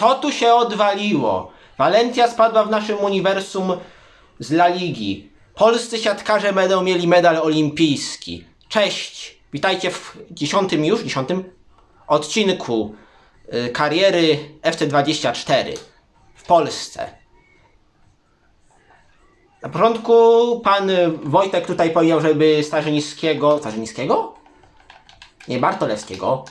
Co tu się odwaliło? Walencja spadła w naszym uniwersum z La Ligi. Polscy siatkarze będą mieli medal olimpijski. Cześć! Witajcie w dziesiątym już, dziesiątym odcinku y, kariery FC24 w Polsce. Na początku pan Wojtek tutaj powiedział, żeby Starzyńskiego... Starzyńskiego? Nie, Bartolewskiego.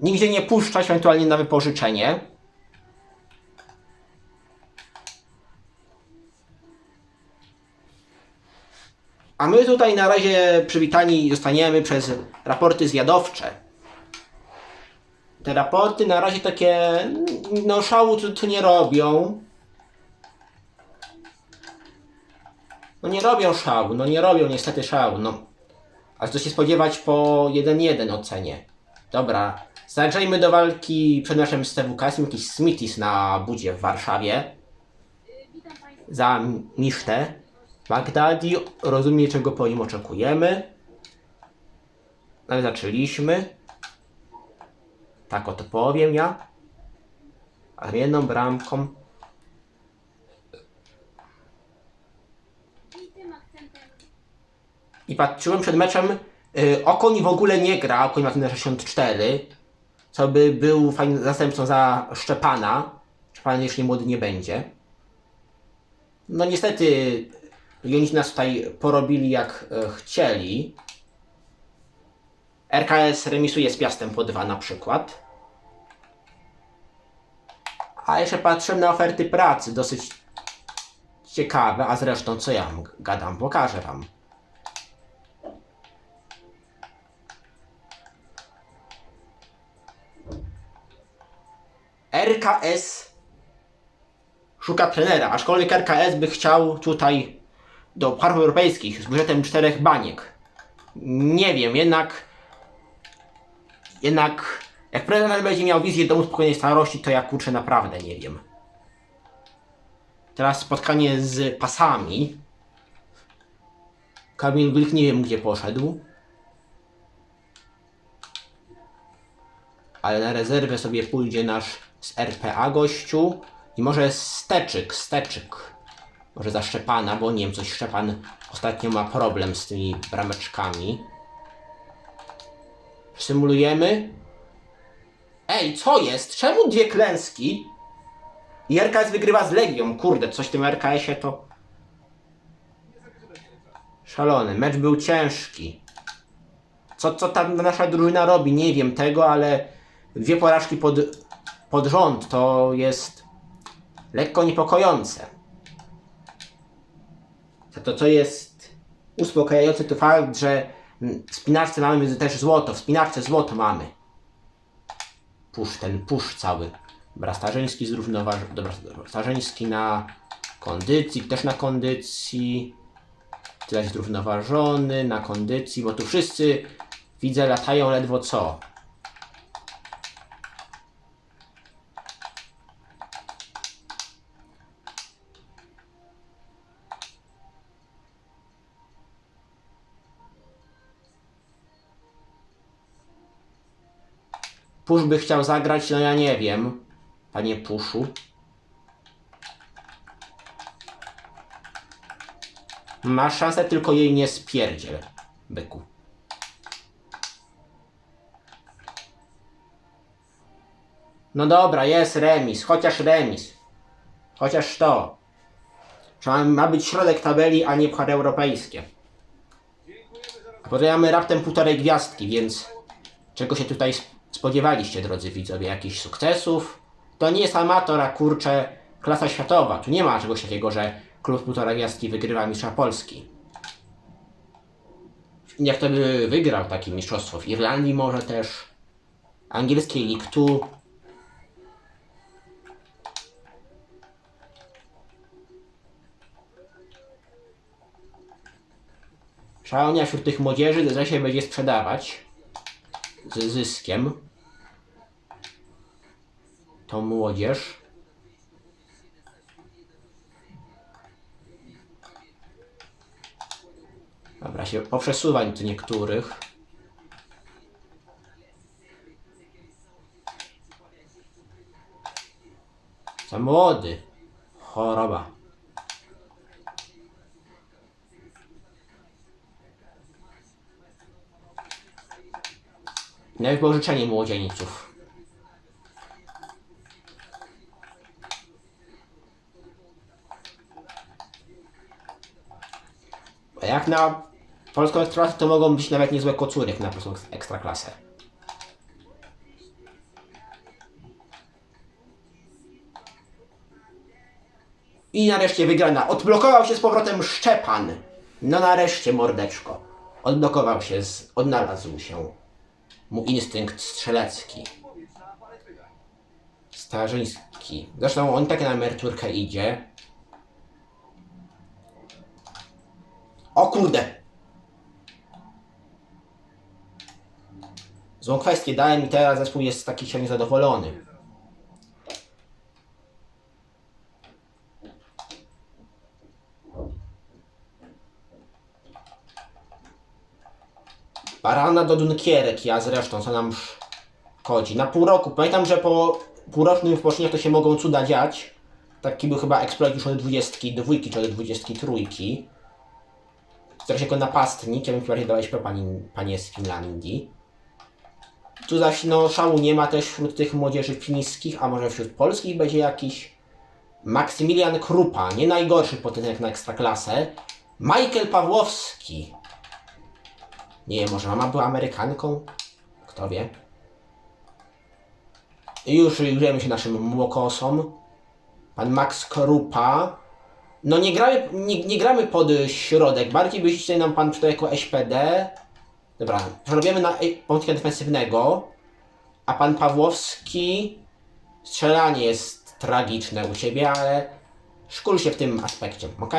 Nigdzie nie puszczać, ewentualnie na wypożyczenie. A my tutaj na razie przywitani zostaniemy przez raporty zwiadowcze. Te raporty na razie takie, no szału tu, tu nie robią. No nie robią szału, no nie robią niestety szału, no. A co się spodziewać po 1-1 ocenie. Dobra, zagrzejmy do walki przed naszym jest jakiś Smithis na budzie w Warszawie. Za Misztę. Bagdadi rozumie, czego po nim oczekujemy. Ale zaczęliśmy. Tak oto powiem ja. A jedną bramką. I patrzyłem przed meczem. Y, Okoń w ogóle nie gra. Okoń ma ten 64. Co by był fajnym zastępcą za Szczepana. Szczepan nie młody nie będzie. No niestety oni nas tutaj porobili jak e, chcieli. RKS remisuje z Piastem po 2 na przykład. A jeszcze patrzę na oferty pracy, dosyć ciekawe, a zresztą co ja gadam, pokażę wam. RKS szuka trenera, aczkolwiek RKS by chciał tutaj do parów europejskich z budżetem czterech baniek. Nie wiem, jednak jednak jak prezydent będzie miał wizję domu spokojnej starości, to ja kurczę naprawdę nie wiem. Teraz spotkanie z pasami. Kamil Glik nie wiem gdzie poszedł. Ale na rezerwę sobie pójdzie nasz z RPA gościu. I może Steczyk, Steczyk. Może za Szczepana, bo nie wiem, coś Szczepan ostatnio ma problem z tymi brameczkami. Symulujemy. Ej, co jest? Czemu dwie klęski? I RKS wygrywa z Legią. Kurde, coś w tym RKS-ie to... Szalony. Mecz był ciężki. Co, co tam nasza drużyna robi? Nie wiem tego, ale dwie porażki pod, pod rząd to jest lekko niepokojące. Za to, co jest uspokajające, to fakt, że w spinarce mamy też złoto. W spinarce złoto mamy. Pusz, ten pusz cały. Dobra, Starzyński zrównoważony. Dobra, Starzyński na kondycji, też na kondycji. Tyle zrównoważony, na kondycji, bo tu wszyscy widzę latają ledwo co. Pusz by chciał zagrać, no ja nie wiem. Panie Puszu. Masz szansę, tylko jej nie spierdziel, byku. No dobra, jest remis, chociaż remis. Chociaż to. Ma być środek tabeli, a nie puchary europejskie. A potem mamy raptem półtorej gwiazdki, więc czego się tutaj spodziewaliście, drodzy widzowie? Jakichś sukcesów? To nie jest amator, a kurczę, klasa światowa. Tu nie ma czegoś takiego, że klub półtora gwiazdki wygrywa mistrza Polski. Jak to by wygrał takie mistrzostwo? W Irlandii może też. Angielskiej League 2. Szalonia wśród tych młodzieży że się będzie sprzedawać z zyskiem tą młodzież. Dobra, się poprzesuwań tu niektórych. Za młody. Choroba. Na wypożyczenie młodzieńców. A jak na polską ekstraklasę to mogą być nawet niezłe kocury jak na polską ekstraklasę. I nareszcie wygrana. Odblokował się z powrotem Szczepan. No nareszcie, mordeczko. Odblokował się, z... odnalazł się mu instynkt strzelecki. Starzyński. Zresztą on tak na emeryturkę idzie. O kurde! Złą kwestię dałem i teraz zespół jest taki się niezadowolony. Barana do Dunkierek, ja zresztą, co nam szkodzi. Na pół roku. Pamiętam, że po półrocznym wypoczynku to się mogą cuda dziać. Taki był chyba exploit już od 22 czy od 23. Teraz jako napastnik, ja bym chyba dawać po pani, panie z Finlandii. Tu zaś no szału nie ma też wśród tych młodzieży fińskich, a może wśród polskich będzie jakiś Maksymilian Krupa, nie najgorszy potencjał na ekstraklasę. Michael Pawłowski. Nie wiem, może mama była Amerykanką? Kto wie. I już jujemy się naszym młokosom. Pan Max Krupa. No nie gramy, nie, nie gramy pod środek, bardziej by się nam pan przydał jako SPD. Dobra, przerobimy na pomocnika defensywnego. A pan Pawłowski... Strzelanie jest tragiczne u ciebie, ale szkól się w tym aspekcie, ok?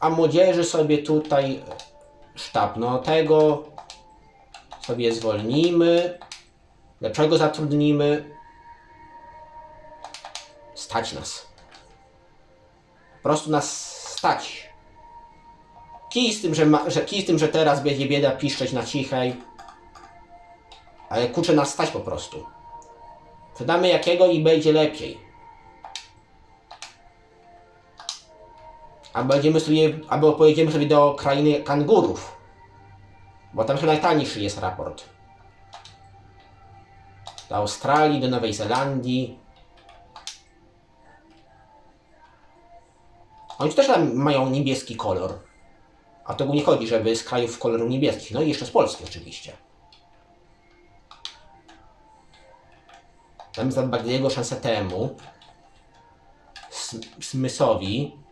A młodzieży sobie tutaj sztab, no tego sobie zwolnimy. Lepszego zatrudnimy. Stać nas. Po prostu nas stać. Kij z tym, że, ma, że, kij z tym, że teraz będzie bieda piszczeć na cichej. Ale kurczę nas stać po prostu. Wydamy jakiego i będzie lepiej. Albo będziemy sobie, albo pojedziemy sobie do krainy kangurów. Bo tam chyba najtańszy jest raport. Do Australii, do Nowej Zelandii. Oni też tam mają niebieski kolor. A to nie chodzi, żeby z krajów koloru niebieskich. No i jeszcze z Polski oczywiście. Damy za Bagliego szansę temu. Sm- Smysowi.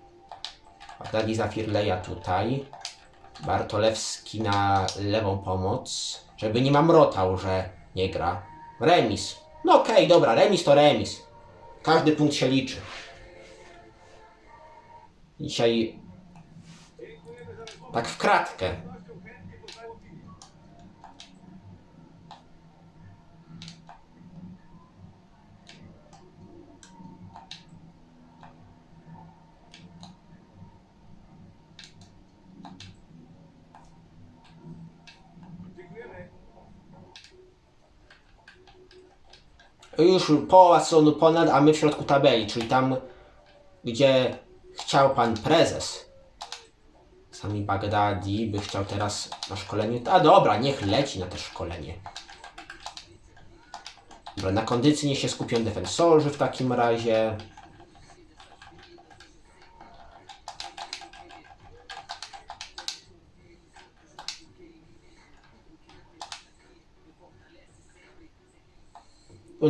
Dali za Firleja tutaj. Bartolewski na lewą pomoc. Żeby nie mamrotał, że nie gra. Remis. No okej, dobra, remis to remis. Każdy punkt się liczy. Dzisiaj tak w kratkę. Już połowa sezonu ponad, a my w środku tabeli, czyli tam, gdzie chciał pan prezes. Sami Bagdadi by chciał teraz na szkolenie. A dobra, niech leci na te szkolenie. Dobra, na kondycji niech się skupią defensorzy w takim razie.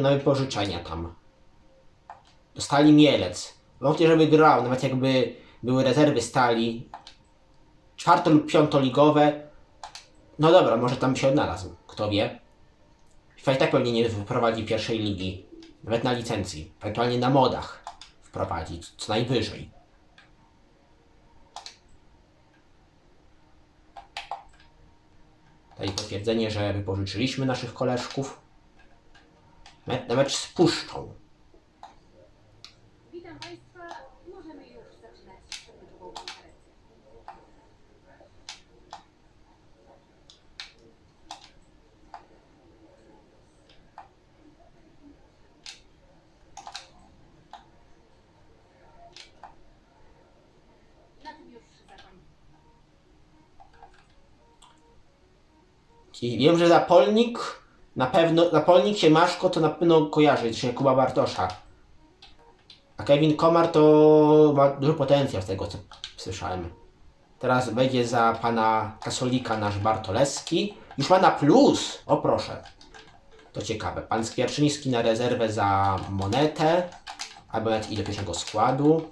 Na wypożyczenia tam. Dostali Mielec. Wątpię, żeby grał, nawet jakby były rezerwy stali. Czwarto lub piątoligowe. No dobra, może tam się odnalazł. Kto wie. FIFA i tak pewnie nie wyprowadzi pierwszej ligi. Nawet na licencji. Ewentualnie na modach wprowadzi. Co najwyżej. Tutaj potwierdzenie, że wypożyczyliśmy naszych koleżków. Me na mecz. Witam Państwa. Możemy już zaczynać konferencję. Na tym już. Czyli wiem, że zapolnik na pewno, Zapolnik się Maszko to na pewno kojarzy, się Kuba Bartosza. A Kevin Komar to ma duży potencjał z tego, co słyszałem. Teraz będzie za pana Kasolika nasz Bartoleski. Już ma na plus! O proszę. To ciekawe. Pan Skwierczyński na rezerwę za monetę. Albo nawet i do pierwszego składu.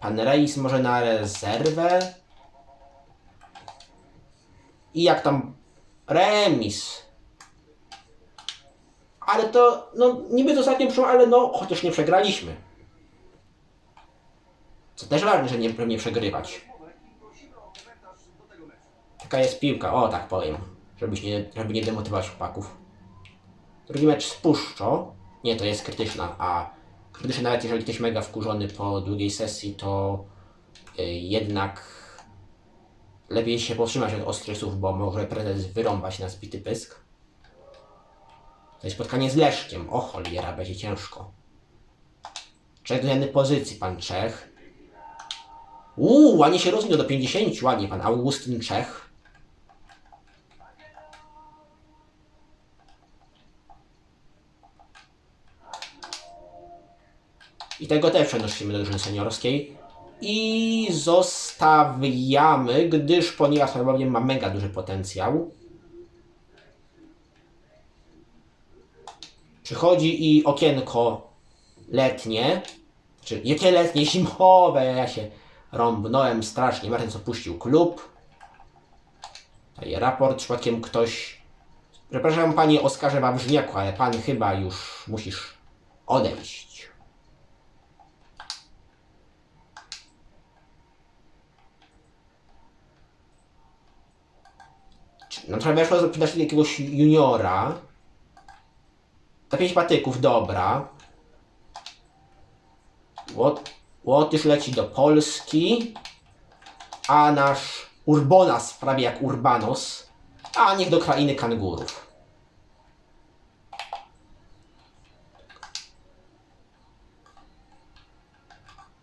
Pan Reis może na rezerwę. I jak tam remis. Ale to, no niby to ostatnio przyszło, ale no chociaż nie przegraliśmy. Co też ważne, że nie, nie przegrywać. Taka jest piłka, o tak powiem. Żebyś nie, żeby nie demotywować chłopaków. Drugi mecz z Puszczo. Nie, to jest krytyczna, a krytyczna nawet jeżeli ktoś mega wkurzony po długiej sesji, to y, jednak lepiej się powstrzymać od ostrych słów, bo może prezes wyrąbać na zbity pysk. To jest spotkanie z Leszkiem. O cholera, będzie ciężko. Czech zmiany pozycji, pan Czech. Uuu, ładnie się rozwinął do 50, ładnie pan Augustyn Czech. I tego też przenosimy do drużyny seniorskiej. I zostawiamy, gdyż ponieważ Sławomir ma mega duży potencjał. Przychodzi i okienko letnie, czy jakie letnie, zimowe, ja się rąbnąłem strasznie, Martens opuścił klub. Daje raport, przypadkiem ktoś... Przepraszam panie Oskarze Wawrzyniaku, ale pan chyba już musisz odejść. No trzeba weszło zapytać jakiegoś juniora. Za pięć patyków, dobra. Łot, Łotysz leci do Polski. A nasz Urbonas, prawie jak Urbanos. A niech do krainy kangurów.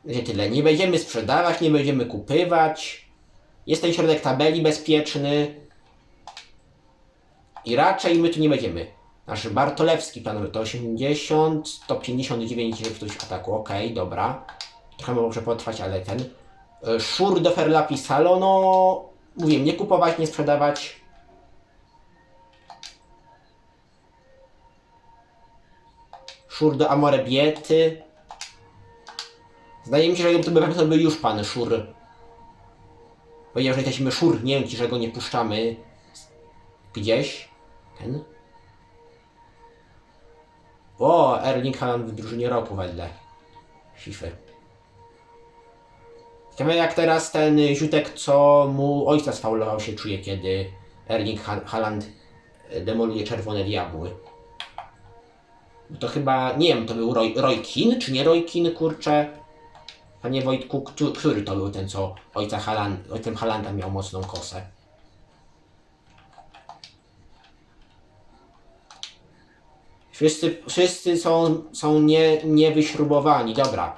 Będzie tyle. Nie będziemy sprzedawać, nie będziemy kupywać. Jest ten środek tabeli bezpieczny. I raczej my tu nie będziemy. Nasz Bartolewski plan to 80, to 59 sztuć ataku. Okej, dobra. Trochę może potrwać, ale ten. E, Szur do Ferlapi Salo, no. Mówię, nie kupować, nie sprzedawać. Szur do Amore Biety. Zdaje mi się, że to by, to by już pan Szur. Powiedział, że jesteśmy szurnięci, że go nie puszczamy gdzieś. Ten. O, Erling Haaland w drużynie roku wedle FIFA. Ciekawe jak teraz ten ziutek, co mu ojca sfaulował się czuje, kiedy Erling Ha- Haaland e, demoluje czerwone diabły. Bo to chyba, nie wiem, to był Roy, Roy czy nie Roy Keane, kurczę? Panie Wojtku, któ- który to był ten, co ojca Haaland, ojcem Haalanda miał mocną kosę? Wszyscy, wszyscy są, są nie, niewyśrubowani. Dobra.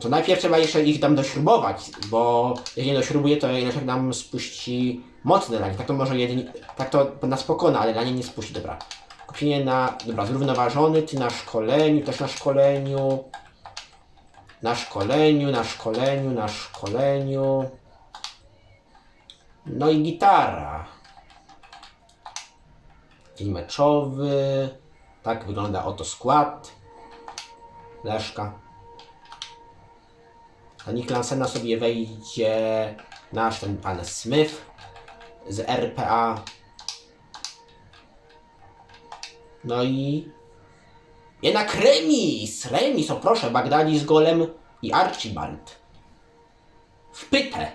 To najpierw trzeba jeszcze ich tam dośrubować, bo jak nie dośrubuje, to inaczej nam spuści mocny lanie. Tak to może jedynie, tak to nas pokona, ale lanie nie spuści. Dobra. Kupienie na, dobra, zrównoważony, ty na szkoleniu, też na szkoleniu. Na szkoleniu, na szkoleniu, na szkoleniu. No i gitara. Dzień meczowy. Tak wygląda oto skład. Leszka. A Nick Lansena sobie wejdzie nasz ten pan Smith z RPA. No i jednak remis! Remis, o proszę, Bagdadi z golem i Archibald. W pytę.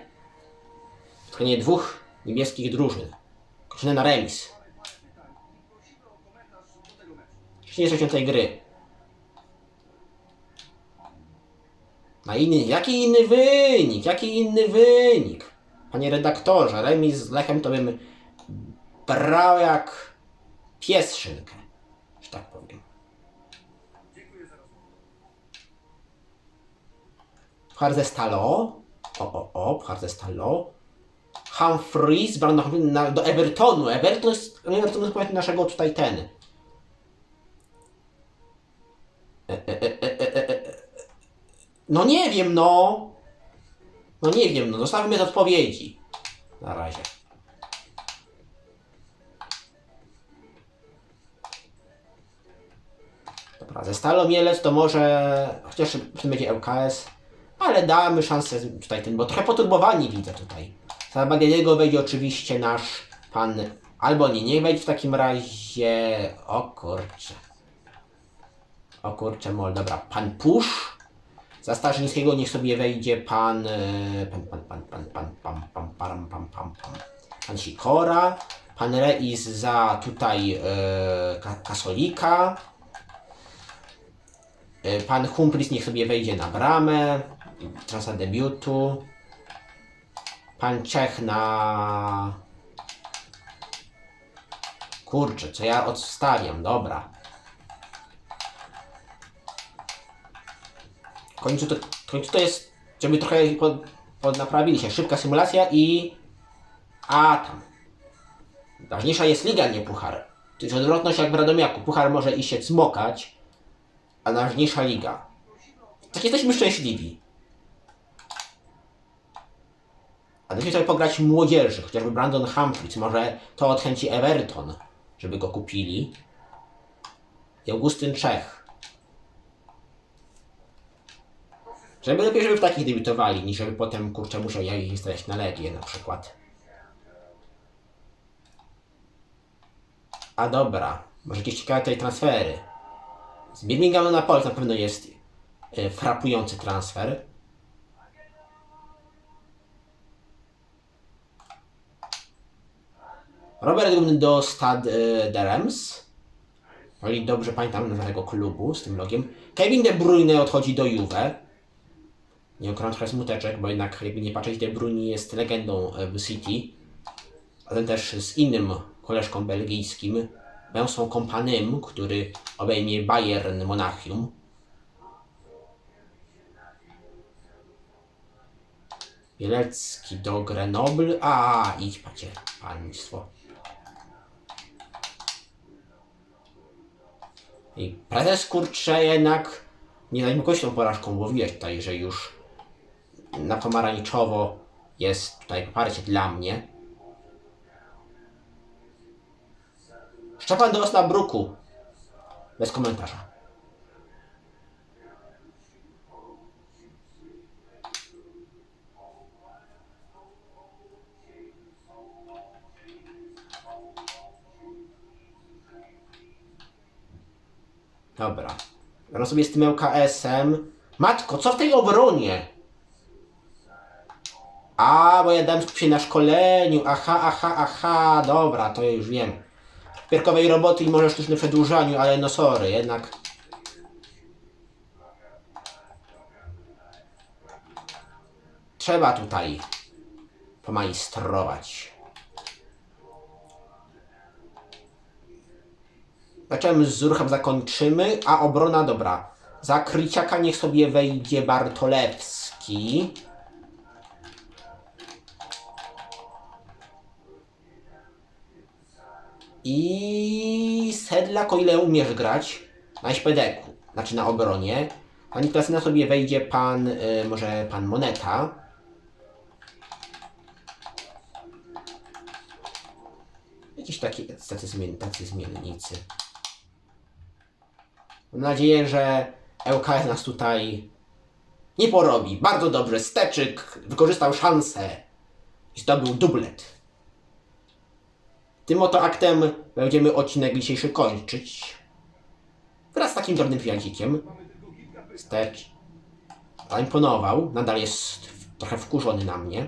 Dwóch niebieskich drużyn. Kończymy na remis. Nie zaczął tej gry. Na inny, jaki inny wynik? Jaki inny wynik? Panie redaktorze, remis z Lechem to bym brał jak pies szynkę, że tak powiem. Puchar ze Stalo? O, o, o, Pchar Stallo. Humphreys, Brandon Humphreys do Evertonu. Everton jest, Everton jest naszego tutaj ten. No nie wiem, no. No nie wiem, no zostawmy odpowiedzi. Na razie. Dobra, ze Stalą Mielec to może, chociaż w tym będzie LKS, ale damy szansę tutaj ten, bo trochę poturbowani widzę tutaj. Za Bagianiego wejdzie oczywiście nasz pan, albo nie, nie wejdzie w takim razie, o kurczę. O kurczę, mol, dobra, pan Push. Za Starzyńskiego niech sobie wejdzie pan, e, pan, pan, pan, pan, pan, pan, pan, pan, pan, pan, pan, pan Sikora. Pan Reis za tutaj e, Ka- Kasolika. E, Pan Humphries niech sobie wejdzie na bramę. Trasa debiutu. Pan Czech na... Kurczę, co ja odstawiam, dobra. Końcu to, końcu to jest, żeby trochę pod, podnaprawili się. Szybka symulacja i... A tam. Ważniejsza jest liga, nie puchar. To jest odwrotność jak w Radomiaku. Puchar może iść się cmokać, a ważniejsza liga. Tak jesteśmy szczęśliwi. A musimy sobie pograć młodzieży, chociażby Brandon Humphries, może to odchęci Everton, żeby go kupili. I Augustyn Czech. Żeby lepiej, żeby w takich debiutowali, niż żeby potem, kurczę, muszą ja ich stawiać na Legię na przykład. A dobra, może jakieś ciekawe tutaj transfery. Z Birminghamu na Polsce na pewno jest y, frapujący transfer. Robert Grun do Stad y, de Reims. Jeżeli dobrze pamiętam nazwę tego klubu z tym logiem. Kevin De Bruyne odchodzi do Juve. Nie ukryłem trochę smuteczek, bo jednak jakby nie patrzeć, De Bruyne jest legendą e, w City. A ten też z innym koleżką belgijskim, Benson Kompanym, który obejmie Bayern Monachium. Bielecki do Grenoble. A, idź pacie, państwo. I prezes kurcze jednak nie zajmuje kością porażką, bo widać tutaj, że już na pomarańczowo jest tutaj poparcie dla mnie. Szczepan do Osnabruku. Bez komentarza. Dobra. Gram sobie z tym LKS-em. Matko, co w tej obronie? A, bo ja dałem się na szkoleniu. Aha, aha, aha. Dobra, to ja już wiem. Pierkowej roboty i może sztucznym przedłużaniu, ale no sorry, jednak. Trzeba tutaj pomajstrować. Zacząłem z Zurchem zakończymy, a obrona dobra. Za Kryciaka niech sobie wejdzie Bartolewski. I Sedlak, o ile umiesz grać na śpedeku, znaczy na obronie. A Niklasyna sobie wejdzie pan, y, może pan Moneta. Jakieś takie tacy, zmien, tacy zmiennicy. Mam nadzieję, że LKS nas tutaj nie porobi. Bardzo dobrze. Steczyk wykorzystał szansę i zdobył dublet. Tym oto aktem będziemy odcinek dzisiejszy kończyć. Wraz z takim drobnym fiancikiem. Stecz zaimponował. Nadal jest trochę wkurzony na mnie.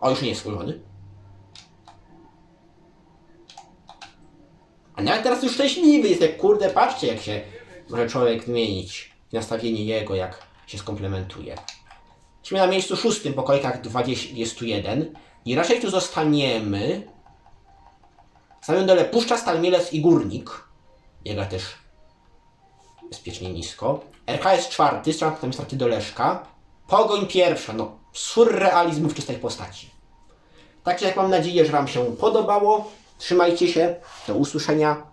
O, już nie jest wkurzony. A nawet teraz już szczęśliwy jest, jak kurde, patrzcie jak się może człowiek zmienić nastawienie jego, jak się skomplementuje. Jesteśmy na miejscu szóstym po kolejkach 21 i raczej tu zostaniemy. W samym dole Puszcza, Stal Mielec i Górnik. Jego też bezpiecznie nisko. RKS czwarty, strona potem straty do Leszka. Pogoń pierwsza, no surrealizm w czystej postaci. Także jak mam nadzieję, że Wam się podobało. Trzymajcie się. Do usłyszenia.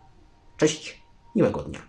Cześć. Miłego dnia.